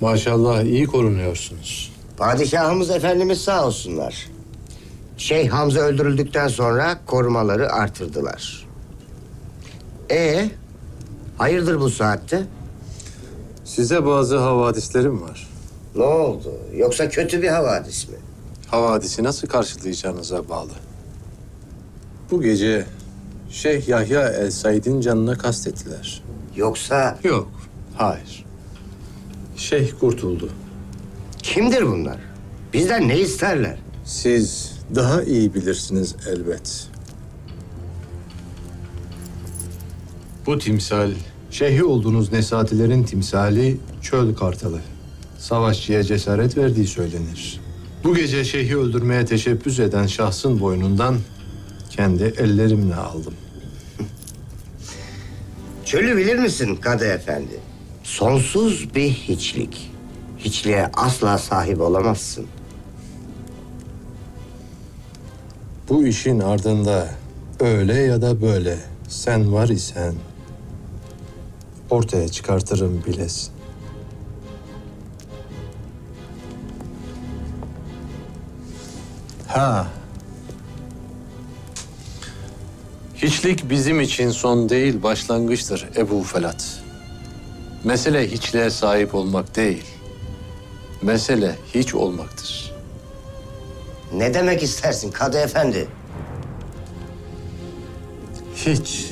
Maşallah iyi korunuyorsunuz. Padişahımız Efendimiz sağ olsunlar. Şeyh Hamza öldürüldükten sonra korumaları artırdılar. E hayırdır bu saatte? Size bazı havadislerim var. Ne oldu? Yoksa kötü bir havadis mi? Havadisi nasıl karşılayacağınıza bağlı. Bu gece Şeyh Yahya El Said'in canına kastettiler. Yoksa Yok, hayır. Şeyh kurtuldu. kimdir bunlar? Bizden ne isterler? Siz daha iyi bilirsiniz elbet. Bu timsal, şeyhi olduğunuz nesatilerin timsali çöl kartalı. Savaşçıya cesaret verdiği söylenir. Bu gece şeyhi öldürmeye teşebbüs eden şahsın boynundan kendi ellerimle aldım. Çölü bilir misin Kadı Efendi? Sonsuz bir hiçlik. Hiçliğe asla sahip olamazsın. Bu işin ardında öyle ya da böyle sen var isen ortaya çıkartırım bilesin. Ha. Hiçlik bizim için son değil başlangıçtır Ebu Felat. Mesele hiçliğe sahip olmak değil. Mesele hiç olmaktır. Ne demek istersin Kadı Efendi? Hiç